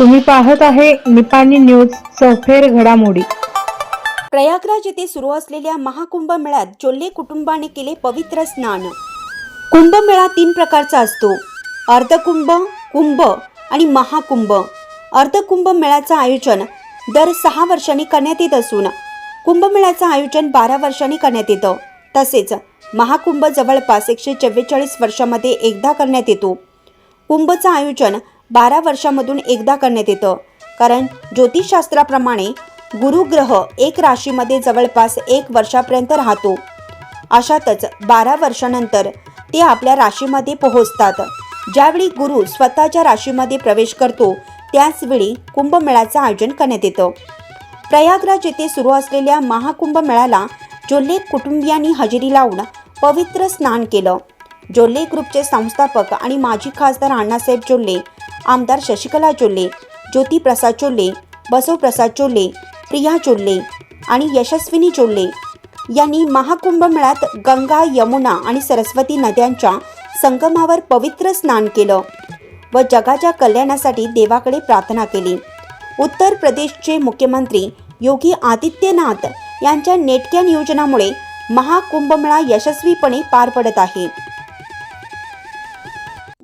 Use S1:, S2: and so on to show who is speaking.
S1: तुम्ही पाहत आहे निपाणी न्यूज चौफेर घडामोडी.
S2: प्रयागराज येथे सुरू असलेल्या महाकुंभ मेळ्यात जोल्ले कुटुंबाने केले पवित्र स्नान. कुंभमेळा तीन प्रकारचा असतो. अर्धकुंभ कुंभ आणि महाकुंभ. अर्धकुंभ मेळ्याचं आयोजन दर सहा वर्षांनी करण्यात येत असून कुंभमेळ्याचं आयोजन बारा वर्षांनी करण्यात येतं. तसेच महाकुंभ जवळपास एकशे चव्वेचाळीस वर्षामध्ये एकदा करण्यात येतो. कुंभचं आयोजन बारा वर्षामधून एकदा करण्यात येतं. कारण ज्योतिषशास्त्राप्रमाणे गुरुग्रह एक राशीमध्ये जवळपास एक वर्षापर्यंत राहतो. अशातच बारा वर्षानंतर ते आपल्या राशीमध्ये पोहोचतात. ज्यावेळी गुरु स्वतःच्या राशीमध्ये प्रवेश करतो त्याचवेळी कुंभमेळ्याचं आयोजन करण्यात येतं. प्रयागराज येथे सुरू असलेल्या महाकुंभमेळ्याला जोल्ले कुटुंबियांनी हजेरी लावून पवित्र स्नान केलं. जोल्ले ग्रुपचे संस्थापक आणि माजी खासदार अण्णासाहेब जोल्ले आमदार शशिकला चोल्ले ज्योतिप्रसाद चोल्ले बसवप्रसाद चोल्ले प्रिया चोल्ले आणि यशस्विनी चोल्ले यांनी महाकुंभ मेळ्यात गंगा यमुना आणि सरस्वती नद्यांच्या संगमावर पवित्र स्नान केलं व जगाच्या कल्याणासाठी देवाकडे प्रार्थना केली. उत्तर प्रदेशचे मुख्यमंत्री योगी आदित्यनाथ यांच्या नेटक्या नियोजनामुळे महाकुंभमेळा यशस्वीपणे पार पडत आहे.